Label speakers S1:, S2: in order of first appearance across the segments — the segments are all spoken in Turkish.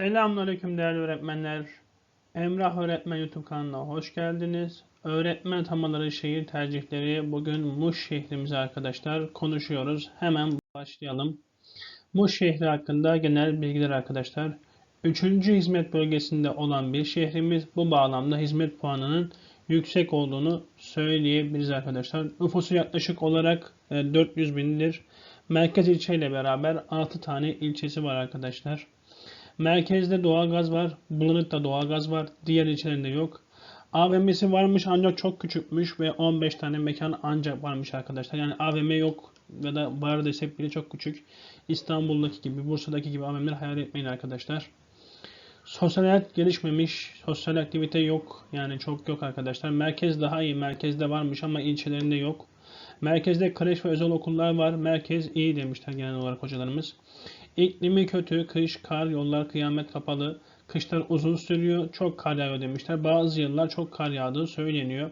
S1: Selamünaleyküm değerli öğretmenler. Emrah Öğretmen YouTube kanalına hoş geldiniz. Öğretmen atamaları şehir tercihleri bugün Muş şehrimize arkadaşlar konuşuyoruz. Hemen başlayalım. Muş şehri hakkında genel bilgiler arkadaşlar. Üçüncü hizmet bölgesinde olan bir şehrimiz bu bağlamda hizmet puanının yüksek olduğunu söyleyebiliriz arkadaşlar. Nüfusu yaklaşık olarak e, 400 bindir. Merkez ilçe ile beraber 6 tane ilçesi var arkadaşlar. Merkezde doğalgaz var. Bulanık'ta doğalgaz var. Diğer ilçelerinde yok. AVM'si varmış ancak çok küçükmüş ve 15 tane mekan ancak varmış arkadaşlar. Yani AVM yok ya da var desek bile çok küçük. İstanbul'daki gibi, Bursa'daki gibi AVM'leri hayal etmeyin arkadaşlar. Sosyal hayat gelişmemiş. Sosyal aktivite yok. Yani çok yok arkadaşlar. Merkez daha iyi. Merkezde varmış ama ilçelerinde yok. Merkezde kreş ve özel okullar var. Merkez iyi demişler genel olarak hocalarımız. İklimi kötü. Kış, kar, yollar kıyamet kapalı. Kışlar uzun sürüyor. Çok kar yağıyor demişler. Bazı yıllar çok kar yağdığı söyleniyor.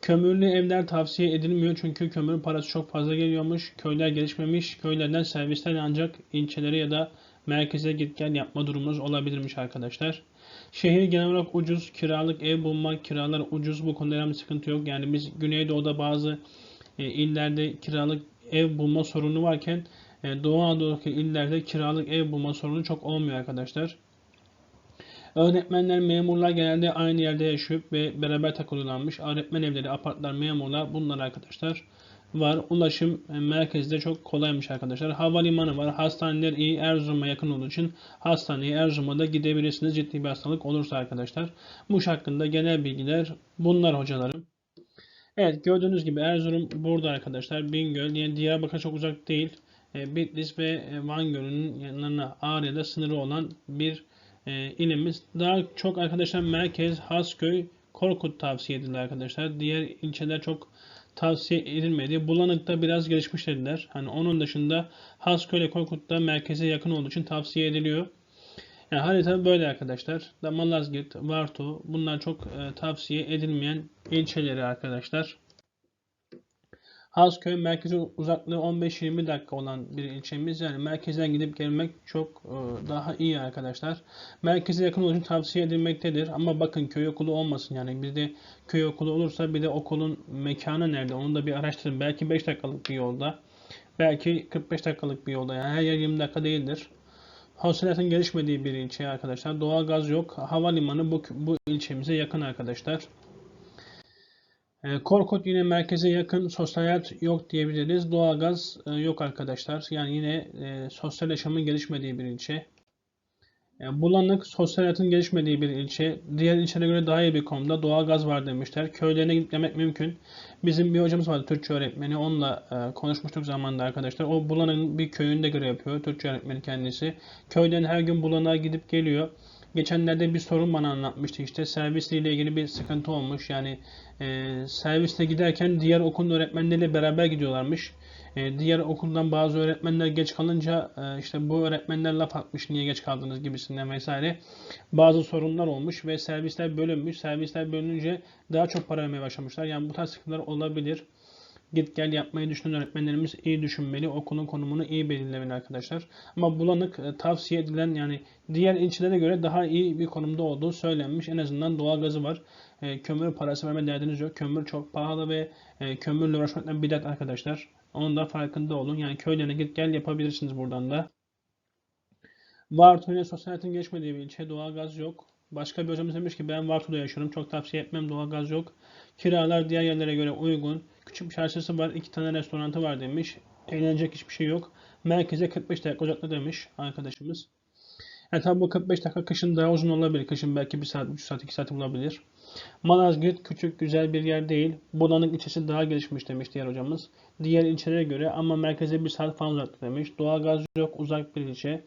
S1: Kömürlü evler tavsiye edilmiyor çünkü kömür parası çok fazla geliyormuş. Köyler gelişmemiş. Köylerden servisler ancak ilçelere ya da merkeze git gel yapma durumunuz olabilirmiş arkadaşlar. Şehir genel olarak ucuz. Kiralık ev bulmak, kiralar ucuz. Bu konuda bir sıkıntı yok. Yani biz Güneydoğu'da bazı e, illerde kiralık ev bulma sorunu varken Doğu Anadolu'daki illerde kiralık ev bulma sorunu çok olmuyor arkadaşlar. Öğretmenler, memurlar genelde aynı yerde yaşayıp ve beraber takılıyorlarmış. Öğretmen evleri, apartlar, memurlar bunlar arkadaşlar var. Ulaşım e, merkezde çok kolaymış arkadaşlar. Havalimanı var. Hastaneler iyi. Erzurum'a yakın olduğu için hastaneye Erzurum'a da gidebilirsiniz. Ciddi bir hastalık olursa arkadaşlar. Muş hakkında genel bilgiler bunlar hocalarım. Evet gördüğünüz gibi Erzurum burada arkadaşlar. Bingöl yani Diyarbakır çok uzak değil. E, Bitlis ve e, Van Gölü'nün yanlarına Ağrı'da sınırı olan bir e, ilimiz. Daha çok arkadaşlar merkez, Hasköy, Korkut tavsiye edildi arkadaşlar. Diğer ilçeler çok tavsiye edilmedi. Bulanık'ta biraz gelişmiş dediler. Hani onun dışında Hasköy ile Korkut'ta merkeze yakın olduğu için tavsiye ediliyor. Yani harita böyle arkadaşlar. Da Malazgirt, Varto bunlar çok tavsiye edilmeyen ilçeleri arkadaşlar. Hasköy merkeze uzaklığı 15-20 dakika olan bir ilçemiz. Yani merkezden gidip gelmek çok e, daha iyi arkadaşlar. Merkeze yakın için tavsiye edilmektedir. Ama bakın köy okulu olmasın. Yani bir de köy okulu olursa bir de okulun mekanı nerede? Onu da bir araştırın. Belki 5 dakikalık bir yolda. Belki 45 dakikalık bir yolda. Yani her yer 20 dakika değildir. Hasılatın gelişmediği bir ilçe arkadaşlar. Doğalgaz yok. Havalimanı bu, bu ilçemize yakın arkadaşlar. E, Korkut yine merkeze yakın. Sosyal hayat yok diyebiliriz. Doğalgaz e, yok arkadaşlar. Yani yine e, sosyal yaşamın gelişmediği bir ilçe. E, Bulanık sosyal hayatın gelişmediği bir ilçe. Diğer ilçelere göre daha iyi bir konumda. Doğalgaz var demişler. Köylerine gidip demek mümkün. Bizim bir hocamız vardı Türkçe öğretmeni. Onunla konuşmuştuk zamanında arkadaşlar. O Bulanık'ın bir köyünde göre yapıyor. Türkçe öğretmeni kendisi. Köyden her gün Bulanık'a gidip geliyor. Geçenlerde bir sorun bana anlatmıştı işte servisle ilgili bir sıkıntı olmuş yani e, servisle giderken diğer okulun öğretmenleriyle beraber gidiyorlarmış. E, diğer okuldan bazı öğretmenler geç kalınca e, işte bu öğretmenler laf atmış niye geç kaldınız gibisinden vesaire bazı sorunlar olmuş ve servisler bölünmüş. Servisler bölününce daha çok para vermeye başlamışlar. Yani bu tarz sıkıntılar olabilir git gel yapmayı düşünen öğretmenlerimiz iyi düşünmeli. Okulun konumunu iyi belirlemeli arkadaşlar. Ama bulanık e, tavsiye edilen yani diğer ilçelere göre daha iyi bir konumda olduğu söylenmiş. En azından doğalgazı var. E, kömür parası verme derdiniz yok. Kömür çok pahalı ve e, kömürle uğraşmaktan bir dert arkadaşlar. Onun da farkında olun. Yani köylerine git gel yapabilirsiniz buradan da. Sosyal hayatın geçmediği bir ilçe. Doğalgaz yok. Başka bir hocamız demiş ki ben Varto'da yaşıyorum. Çok tavsiye etmem. Doğalgaz yok. Kiralar diğer yerlere göre uygun. Küçük bir çarşısı var. iki tane restoranı var demiş. Eğlenecek hiçbir şey yok. Merkeze 45 dakika uzakta demiş arkadaşımız. Yani tabi bu 45 dakika kışın daha uzun olabilir. Kışın belki 1 saat, 3 saat, 2 saat olabilir. Malazgirt küçük, güzel bir yer değil. Bulanık ilçesi daha gelişmiş demiş diğer hocamız. Diğer ilçelere göre ama merkeze 1 saat falan uzakta demiş. Doğalgaz yok, uzak bir ilçe.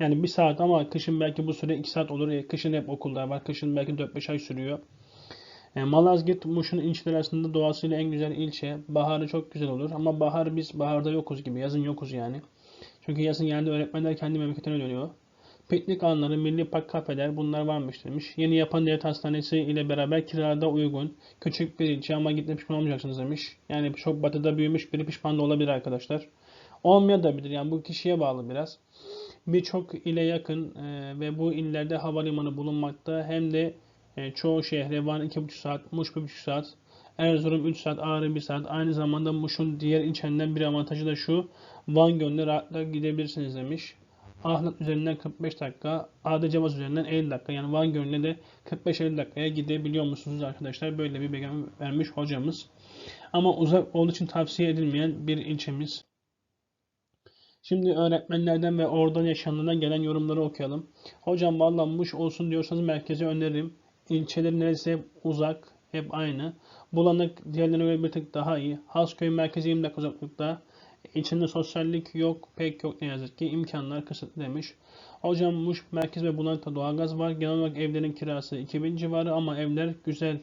S1: Yani 1 saat ama kışın belki bu süre 2 saat olur. E, kışın hep okulda var. Kışın belki 4-5 ay sürüyor. E, Malazgirt Muş'un ilçeleri arasında doğasıyla en güzel ilçe. Baharı çok güzel olur ama bahar biz baharda yokuz gibi. Yazın yokuz yani. Çünkü yazın genelde öğretmenler kendi memleketine dönüyor. Piknik alanları, milli park kafeler bunlar varmış demiş. Yeni yapan devlet hastanesi ile beraber kirada uygun. Küçük bir ilçe ama gitme pişman olmayacaksınız demiş. Yani çok batıda büyümüş biri pişman da olabilir arkadaşlar. Olmayabilir yani bu kişiye bağlı biraz. birçok ile yakın e, ve bu illerde havalimanı bulunmakta. Hem de e, çoğu şehre Van 2,5 saat, Muş 1,5 saat, Erzurum 3 saat, Ağrı 1 saat. Aynı zamanda Muş'un diğer ilçelerinden bir avantajı da şu. Van Gölü'ne rahatlıkla gidebilirsiniz demiş. Ahlat üzerinden 45 dakika, Adıcabaz üzerinden 50 dakika. Yani Van Gölü'ne de 45-50 dakikaya gidebiliyor musunuz arkadaşlar? Böyle bir bilgi vermiş hocamız. Ama uzak olduğu için tavsiye edilmeyen bir ilçemiz. Şimdi öğretmenlerden ve oradan yaşananlardan gelen yorumları okuyalım. Hocam vallahi Muş olsun diyorsanız merkeze öneririm. İlçeleri neresi hep uzak, hep aynı. Bulanık diğerlerine göre bir tık daha iyi. Hasköy merkezi 20 dakika uzaklıkta. İçinde sosyallik yok, pek yok ne yazık ki. imkanlar kısıtlı demiş. Hocam Muş merkez ve Bulanık'ta doğalgaz var. Genel olarak evlerin kirası 2000 civarı ama evler güzel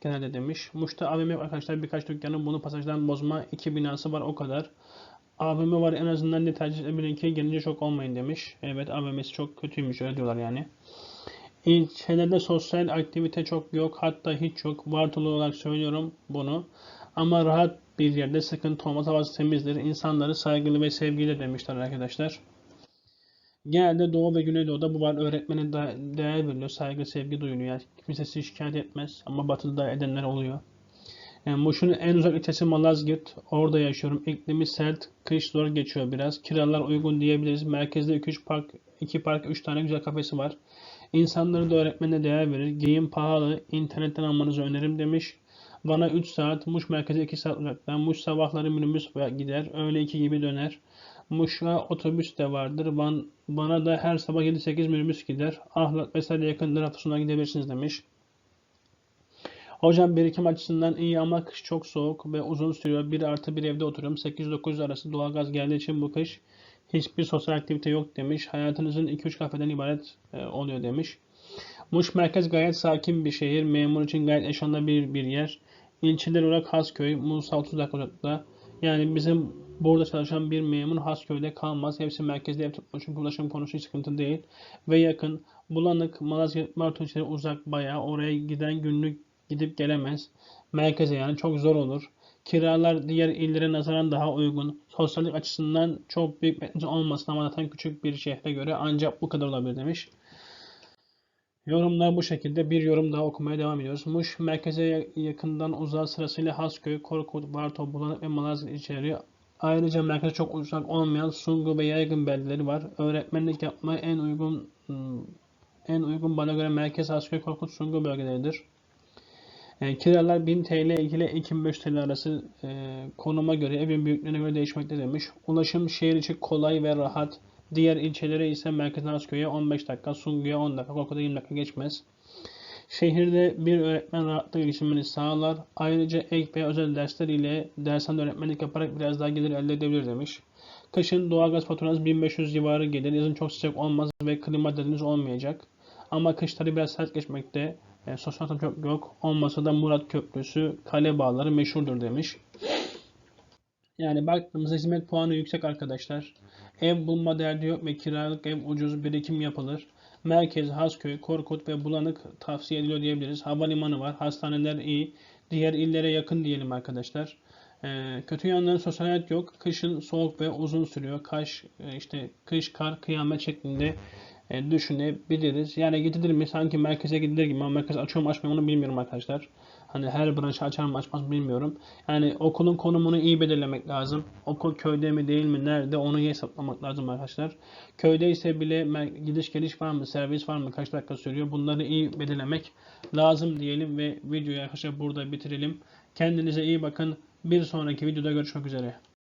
S1: genelde demiş. Muş'ta AVM arkadaşlar birkaç dükkanın bunu pasajdan bozma iki binası var o kadar. AVM var en azından ne tercih edebilin ki gelince çok olmayın demiş. Evet AVM'si çok kötüymüş öyle diyorlar yani. İlçelerde sosyal aktivite çok yok hatta hiç yok. Vartılı olarak söylüyorum bunu. Ama rahat bir yerde sıkıntı olmaz. Havası temizdir. İnsanları saygılı ve sevgiyle demişler arkadaşlar. Genelde Doğu ve Güneydoğu'da bu var. Öğretmene de değer veriliyor. Saygı, sevgi duyuluyor. Yani kimse sizi şikayet etmez. Ama batıda edenler oluyor. Yani Muş'un en uzak ilçesi Malazgirt. Orada yaşıyorum. İklimi sert. Kış zor geçiyor biraz. Kiralar uygun diyebiliriz. Merkezde 2-3 park, 2 park, 3 tane güzel kafesi var. İnsanları da öğretmene değer verir. Giyim pahalı. İnternetten almanızı öneririm demiş. Bana 3 saat, Muş merkeze 2 saat uzakta. Muş sabahları minibüs gider. Öğle 2 gibi döner. Muş'a otobüs de vardır. Van, bana da her sabah 7-8 minibüs gider. Ahlat vesaire yakındır. Hafta gidebilirsiniz demiş. Hocam birikim açısından iyi ama kış çok soğuk ve uzun sürüyor. 1 artı bir evde oturuyorum. 8-9 arası doğalgaz geldiği için bu kış hiçbir sosyal aktivite yok demiş. Hayatınızın 2-3 kafeden ibaret e, oluyor demiş. Muş merkez gayet sakin bir şehir. Memur için gayet yaşanabilir bir yer. İlçeler olarak Hasköy, Musa 30 dakika uzaklıkta. Yani bizim burada çalışan bir memur Hasköy'de kalmaz. Hepsi merkezde ev tutmuş. Çünkü ulaşım konusu hiç sıkıntı değil. Ve yakın. Bulanık, Malazgirt, ilçeleri uzak bayağı. Oraya giden günlük gidip gelemez. Merkeze yani çok zor olur. Kiralar diğer illere nazaran daha uygun. Sosyallik açısından çok büyük beklenti olmasın ama zaten küçük bir şehre göre ancak bu kadar olabilir demiş. Yorumlar bu şekilde. Bir yorum daha okumaya devam ediyoruz. Muş merkeze yakından uzağa sırasıyla Hasköy, Korkut, Bartol, Bulanık ve Malazgirt ilçeleri. Ayrıca merkeze çok uzak olmayan Sungu ve Yaygın beldeleri var. Öğretmenlik yapmaya en uygun en uygun bana göre merkez Hasköy, Korkut, Sungu bölgeleridir. E, kiralar 1000 TL ile 2500 TL arası e, konuma göre evin büyüklüğüne göre değişmekte demiş. Ulaşım şehir içi kolay ve rahat. Diğer ilçelere ise Merkez Asköy'e 15 dakika, Sungu'ya 10 dakika, Korkut'a 20 dakika geçmez. Şehirde bir öğretmen rahatlıkla gelişimini sağlar. Ayrıca ek ve özel dersler ile dershane öğretmenlik yaparak biraz daha gelir elde edebilir demiş. Kışın doğalgaz faturanız 1500 civarı gelir. Yazın çok sıcak olmaz ve klima derdiniz olmayacak. Ama kışları biraz sert geçmekte. E, sosyal çok yok. Olmasa da Murat Köprüsü, kale bağları meşhurdur demiş. Yani baktığımızda hizmet puanı yüksek arkadaşlar. Ev bulma derdi yok ve kiralık ev ucuz birikim yapılır. Merkez, Hasköy, Korkut ve Bulanık tavsiye ediliyor diyebiliriz. Havalimanı var. Hastaneler iyi. Diğer illere yakın diyelim arkadaşlar. Ee, kötü yanları sosyal hayat yok. Kışın soğuk ve uzun sürüyor. Kaş, e, işte kış, kar, kıyamet şeklinde e, düşünebiliriz. Yani gidilir mi? Sanki merkeze gidilir gibi ama merkez açıyor mu açmıyor mu onu bilmiyorum arkadaşlar. Hani her branşı açar mı açmaz mı bilmiyorum. Yani okulun konumunu iyi belirlemek lazım. Okul köyde mi değil mi nerede onu iyi hesaplamak lazım arkadaşlar. Köyde ise bile gidiş geliş var mı servis var mı kaç dakika sürüyor bunları iyi belirlemek lazım diyelim ve videoyu arkadaşlar burada bitirelim. Kendinize iyi bakın. Bir sonraki videoda görüşmek üzere.